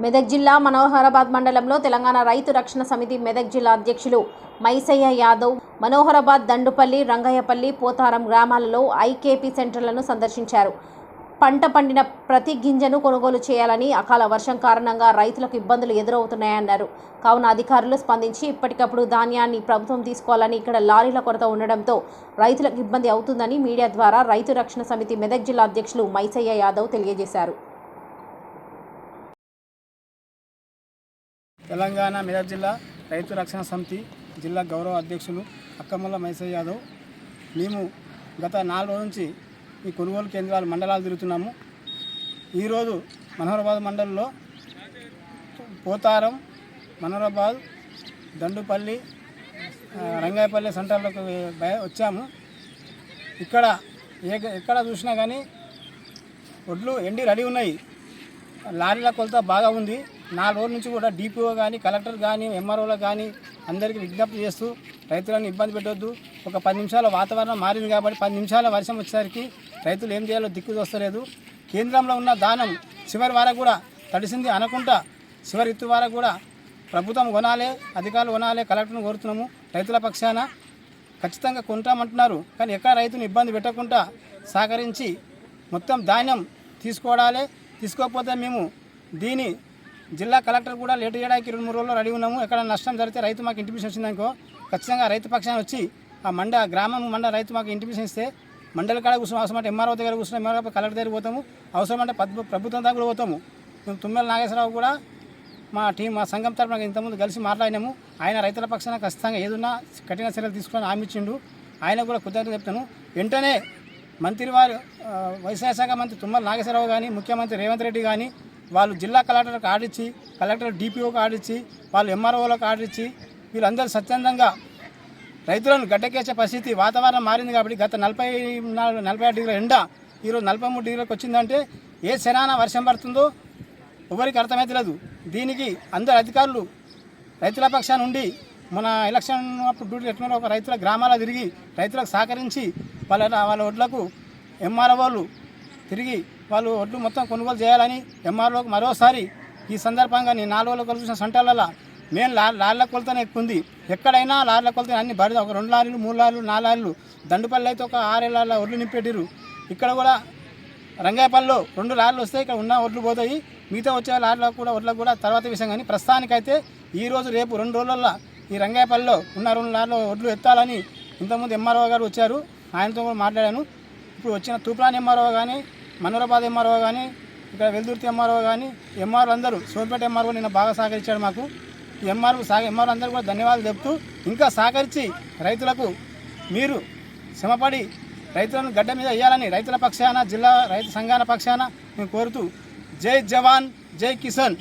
మెదక్ జిల్లా మనోహరాబాద్ మండలంలో తెలంగాణ రైతు రక్షణ సమితి మెదక్ జిల్లా అధ్యక్షులు మైసయ్య యాదవ్ మనోహరాబాద్ దండుపల్లి రంగయ్యపల్లి పోతారం గ్రామాలలో ఐకేపీ సెంటర్లను సందర్శించారు. పంట పండిన ప్రతి గింజను కొనుగోలు చేయాలని అకాల వర్షం కారణంగా రైతులకు ఇబ్బందులు ఎదురవుతున్నాయన్నారు. కావున అధికారులు స్పందించి ఇప్పటికప్పుడు ధాన్యాన్ని ప్రభుత్వం తీసుకోవాలని ఇక్కడ లారీల కొరత ఉండడంతో రైతులకు ఇబ్బంది అవుతుందని మీడియా ద్వారా రైతు రక్షణ సమితి మెదక్ జిల్లా అధ్యక్షులు మైసయ్య యాదవ్ తెలియజేశారు. తెలంగాణ మెదక్ జిల్లా రైతు రక్షణ సమితి జిల్లా గౌరవ అధ్యక్షులు అక్కమ్మల మైసయ్య యాదవ్. మేము గత నాలుగు రోజుల నుంచి ఈ కొనుగోలు కేంద్రాలు మండలాలు తిరుగుతున్నాము. ఈరోజు మనోహరాబాద్ మండలంలో పోతారం మనోహరాబాద్ దండుపల్లి రంగాయపల్లి సెంటర్లకు వచ్చాము. ఇక్కడ ఏ ఎక్కడ చూసినా కానీ ఒడ్లు ఎండి రెడీ ఉన్నాయి. లారీల కొలత బాగా ఉంది. నాలుగు రోజుల నుంచి కూడా డిపిఓ కానీ కలెక్టర్ కానీ ఎంఆర్ఓలో కానీ అందరికీ విజ్ఞప్తి చేస్తూ రైతులను ఇబ్బంది పెట్టొద్దు. ఒక పది నిమిషాల వాతావరణం మారింది కాబట్టి పది నిమిషాల వర్షం వచ్చేసరికి రైతులు ఏం చేయాలో దిక్కు వస్తలేదు కేంద్రంలో ఉన్న దానం చివరి వరకు కూడా తడిసింది అనకుండా చివరి ఎత్తు వారకు కూడా ప్రభుత్వం కొనాలి అధికారులు కొనాలి కలెక్టర్ను కోరుతున్నాము. రైతుల పక్షాన ఖచ్చితంగా కొంటామంటున్నారు. కానీ ఎక్కడ రైతును ఇబ్బంది పెట్టకుండా సహకరించి మొత్తం ధాన్యం తీసుకోవడాలే తీసుకోకపోతే మేము దీని జిల్లా కలెక్టర్ కూడా లేట్ చేయడానికి రెండు మూడు రోజులు రెడీ ఉన్నాము. ఎక్కడ నష్టం జరిగితే రైతు మాకు ఇంటిమిషన్ వచ్చిందనుకో ఖచ్చితంగా రైతు పక్షాన వచ్చి ఆ మండ గ్రామం మండ రైతు మాకు ఇంటిమిషన్ ఇస్తే మండల కాడ కూర్చొని అవసరం అంటే ఎంఆర్ఓ దగ్గర కూర్చున్నాం. ఎంఆర్ఓ కలెక్టర్ దగ్గర పోతాము. అవసరం అంటే ప్రభుత్వం దగ్గర కూడా పోతాము. మేము తుమ్మెల నాగేశ్వరరావు కూడా మా టీం మా సంఘం తరపున ఇంతకుముందు కలిసి మాట్లాడినాము. ఆయన రైతుల పక్షాన ఖచ్చితంగా ఏదున్నా కఠిన చర్యలు తీసుకొని హామీ ఇచ్చిండు. ఆయన కూడా కృతజ్ఞత చెప్తాను. వెంటనే మంత్రి వారు వ్యవసాయ శాఖ మంత్రి తుమ్మల నాగేశ్వరరావు కానీ ముఖ్యమంత్రి రేవంత్ రెడ్డి కానీ వాళ్ళు జిల్లా కలెక్టర్కి ఆడిచ్చి కలెక్టర్ డిపిఓకి ఆడిచ్చి వాళ్ళు ఎంఆర్ఓలకు ఆడిచ్చి వీళ్ళందరూ స్వచ్ఛందంగా రైతులను గడ్డకేసే పరిస్థితి వాతావరణం మారింది కాబట్టి గత నలభై నాలుగు నలభై ఆరు డిగ్రీల ఎండ ఈరోజు నలభై మూడు డిగ్రీలకు వచ్చిందంటే ఏ శనాన వర్షం పడుతుందో ఎవరికి అర్థమైతలేదు దీనికి అందరు అధికారులు రైతుల పక్షాన్ని ఉండి మన ఎలక్షన్ అప్పుడు డ్యూటీ ఎట్లా ఒక రైతుల గ్రామాల తిరిగి రైతులకు సహకరించి వాళ్ళ వాళ్ళ ఒడ్లకు ఎంఆర్ఓలు తిరిగి వాళ్ళు ఒడ్లు మొత్తం కొనుగోలు చేయాలని ఎంఆర్ఓకి మరోసారి ఈ సందర్భంగా నేను నాలుగు రోజులు కలిసిన సంటలలో మేము లా లార్ల కొలతనే ఎక్కువ ఉంది ఎక్కడైనా లారీల కొలతని అన్ని బడి ఒక రెండు లారీలు మూడు లారీలు నాలుగు లారీలు దండుపల్లి అయితే ఒక ఆరేళ్ళ ఒడ్లు నింపెట్టిరు ఇక్కడ కూడా రంగాయపల్లిలో రెండు లారీలు వస్తాయి ఇక్కడ ఉన్న ఒడ్లు పోతాయి. మిగతా వచ్చే లారీలకు కూడా ఒడ్లకు కూడా తర్వాత విషయం కానీ ప్రస్తుతానికైతే ఈ రోజు రేపు రెండు రోజులలో ఈ రంగాయపల్లిలో ఉన్న రెండు లార్ల ఒడ్లు ఎత్తాలని ఇంతకుముందు ఎంఆర్ఓ గారు వచ్చారు. ఆయనతో కూడా మాట్లాడాను. ఇప్పుడు వచ్చిన తూప్రాన్ ఎంఆర్ఓ కానీ మనోరాబాద్ ఎంఆర్ఓ కానీ ఇక్కడ వెల్దుర్తి ఎంఆర్ఓ కానీ ఎంఆర్ఓ అందరూ సోంపేట ఎంఆర్ఓ నిన్న బాగా సహకరించాడు మాకు. ఎంఆర్ఓ సహ ఎంఆర్ఓ అందరూ కూడా ధన్యవాదాలు చెప్తూ ఇంకా సహకరించి రైతులకు మీరు శ్రమపడి రైతులను గడ్డ మీద వేయాలని రైతుల పక్షాన జిల్లా రైతు సంఘాల పక్షాన మేము కోరుతూ జై జవాన్ జై కిసాన్.